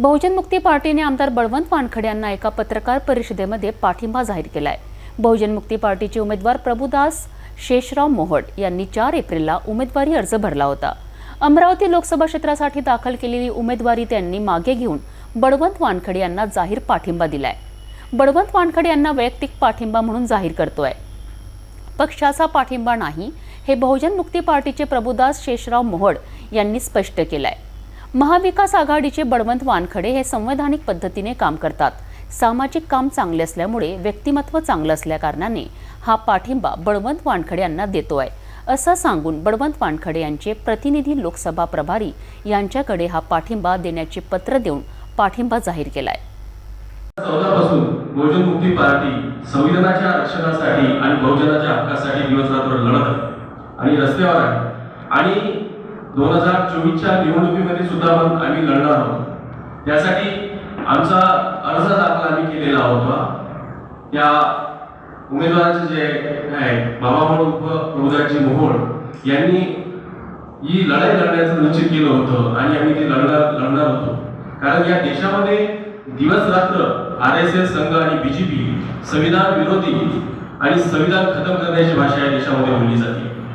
बहुजन मुक्ती पार्टीने आमदार बळवंत वानखडे यांना एका पत्रकार परिषदेमध्ये पाठिंबा जाहीर केलाय. बहुजन मुक्ती पार्टीचे उमेदवार प्रभुदास शेषराव मोहड यांनी चार एप्रिलला उमेदवारी अर्ज भरला होता. अमरावती लोकसभा क्षेत्रासाठी दाखल केलेली उमेदवारी त्यांनी मागे घेऊन बळवंत वानखडे यांना जाहीर पाठिंबा दिलाय. बळवंत वानखडे यांना वैयक्तिक पाठिंबा म्हणून जाहीर करतोय. पक्षाचा पाठिंबा नाही हे बहुजन मुक्ती पार्टीचे प्रभुदास शेषराव मोहड यांनी स्पष्ट केलंय. महाविकास आघाडीचे बळवंत वानखडे हे संवैधानिक पद्धतीने काम करतात. सामाजिक काम चांगले असल्यामुळे व्यक्तिमत्व चांगलं असल्याकारणाने हा पाठिंबा बळवंत वानखडे यांना देतो आहे असं सांगून बळवंत वानखडे यांचे प्रतिनिधी लोकसभा प्रभारी यांच्याकडे हा पाठिंबा देण्याचे पत्र देऊन पाठिंबा जाहीर केलाय. पासून बहुजन मुक्ती पार्टी संविधानाच्या रक्षणासाठी आणि बहुजनाच्या हक्कासाठी दिवस रात्र लढत आहे. आणि रस्त्यावर आहे. आणि दोन हजार चोवीसच्या निवडणुकीमध्ये सुद्धा पण आम्ही लढणार आहोत. त्यासाठी आमचा अर्ज दाखल आम्ही केलेला होता. त्या उमेदवाराचे जे आहे बाबा उप मोहोळ यांनी ही लढाई लढण्याचं निश्चित केलं होतं आणि आम्ही ते लढणार लढणार होतो. कारण या देशामध्ये दिवस रात्र आर एस एस संघ आणि बीजेपी संविधान विरोधी आणि संविधान खतम करण्याची भाषा या देशामध्ये बोलली जाते.